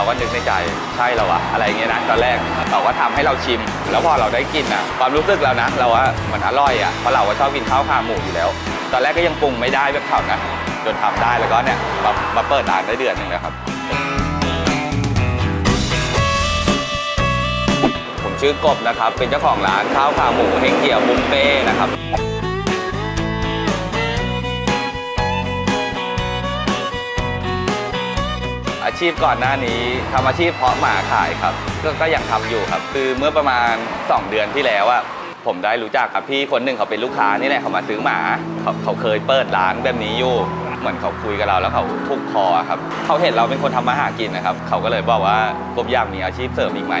เราก็นึกในใจใช่เราอะอะไรเงี้ยนะตอนแรกเขาก็ทำให้เราชิม แล้วพอเราได้กินอะความรู้สึกเรานะ เราว่ามันอร่อยอะเพราะเราก็ชอบกินข้าวขาหมูอยู่แล้ว ตอนแรกก็ยังปรุงไม่ได้แบบเขานะจนทำได้แล้วก็เนี่ยมามาเปิดร้านได้เดือนหนึ่งแล้วครับ ผมชื่อกบนะครับเป็นเจ้าของร้านข้าวขาหมูเฮงเกี่ยวบุฟเฟ่นะครับ อาชีพก่อนหน้านี้ทำอาชีพเพาะหมาขายครับ ก็ก็ยังทำอยู่ครับ คือเมื่อประมาณ 2 เดือนที่แล้วอะผมได้รู้จักกับพี่คนหนึ่งเขาเป็นลูกค้านี่แหละเขามาซื้อหมาเขาเขาเคยเปิดร้านแบบนี้อยู่ เหมือนเขาคุยกับเราแล้วเขาทุกข์คอครับเขาเห็นเราเป็นคนทำมาหากินนะครับเขาก็เลยบอกว่ากบอยากมีอาชีพเสริมอีกไหม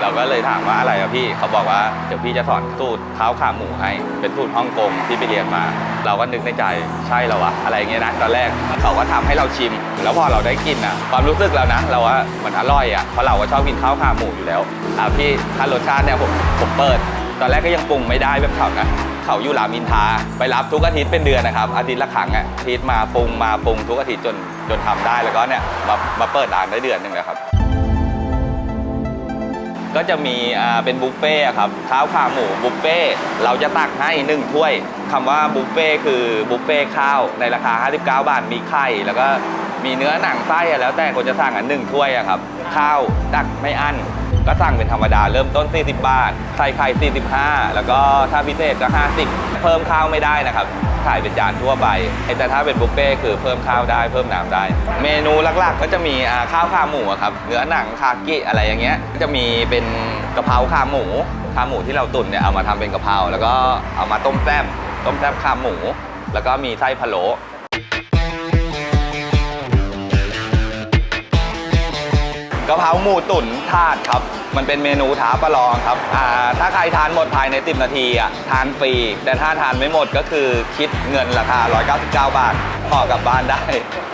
เราก็เลยถามว่าอะไรอะพี่เขาบอกว่าเดี๋ยวพี่จะสอนสูตรข้าขาหมูให้เป็นสูตรฮ่องกงที่ไปเรียนมา เราก็นึกในใจใช่เรอวะอะไรเงี้ยนะตอนแรกเขาก็ทำให้เราชิม แล้วพอเราได้กินอะความรู้สึกเรานะ เราว่ามันอร่อยอะเพราะเราก็ชอบกินข้าวขาหมูอยู่แล้วอะพี่ถ้ารสชาติเนี่ยผมผมเปิด ตอนแรกก็ยังปรุงไม่ได้แบบเขานะเขาอยู่รามอินทาไปรับทุกอาทิตย์เป็นเดือนนะครับ อาทิตย์ละครั้งอะอาทิตย์มาปรุงมาปรุงทุกอาทิตย์จนจนทำได้แล้วก็เนี่ยมามาเปิดร้านได้เดือนหนึ่งแล้วครับก็จะมีอ่าเป็นบุฟเฟ่ต์ครับข้าวขาหมูบุฟเฟ่ต์เราจะตักให้หนึ่งถ้วย คำว่าบุฟเฟ่ต์คือบุฟเฟ่ต์ข้าวในราคา 59 บาท มีไข่ แล้วก็มีเนื้อหนังไส้อะแล้วแต่คนจะสั่งอันหนึ่งถ้วยอะครับ ข้าวตักไม่อั้น ก็สั่งเป็นธรรมดา เริ่มต้น 40 บาท ใส่ไข่ 45 แล้วก็ถ้าพิเศษก็ 50 เพิ่มข้าวไม่ได้นะครับ ขายเป็นจานทั่วไป แต่ถ้าเป็นบุฟเฟ่ต์คือเพิ่มข้าวได้ เพิ่มน้ำได้ เมนูหลักๆ ก็จะมีอ่าข้าวขาหมูอะครับ เนื้อหนังคากิอะไรอย่างเงี้ย ก็จะมีเป็นกะเพราขาหมู ขาหมูที่เราตุ๋นเนี่ยเอามาทำเป็นกะเพรา แล้วก็เอามาต้มแซ่บ ต้มแซ่บขาหมู แล้วก็มีไส้พะโล้ พราหมูตุ๋นทาดครับ มันเป็นเมนูท้าประลองครับอ่าถ้าใครทานหมดภายใน 10 นาทีอะทานฟรี แต่ถ้าทานไม่หมดก็คือคิดเงินราคา 199 บาทห่อกลับบ้านได้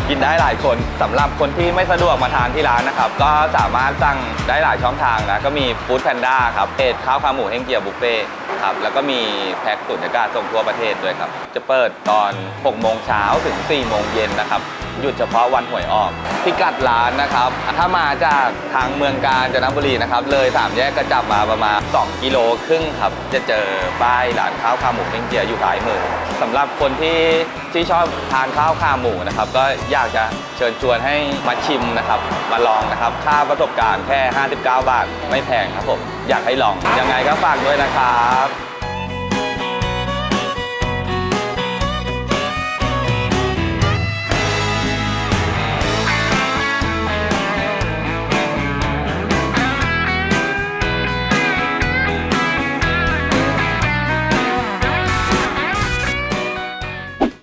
กินได้หลายคนสำหรับคนที่ไม่สะดวกมาทานที่ร้านนะครับ ก็สามารถสั่งได้หลายช่องทางนะ ก็มีฟู้ดแพนด้าครับเพจข้าวขาหมูเฮงเกียวบุฟเฟ่ครับ แล้วก็มีแพ็กตุ๋นอากาศส่งทั่วประเทศด้วยครับ จะเปิดตอน 6 โมงเช้าถึง 4 โมงเย็นนะครับ หยุดเฉพาะวันหวยออกพิกัดร้านนะครับ ถ้ามาจากทางเมืองกาญจนบุรีนะครับ เลยสามแยกกระจับมาประมาณ 2 กิโลครึ่งครับ จะเจอป้ายร้านข้าวขาหมูเฮงเจียอยู่ซ้ายมือสำหรับคนที่ที่ชอบทานข้าวขาหมูนะครับ ก็อยากจะเชิญชวนให้มาชิมนะครับ มาลองนะครับ ค่าประสบการณ์แค่ 59 บาทไม่แพงครับผม อยากให้ลอง ยังไงก็ฝากด้วยนะครับ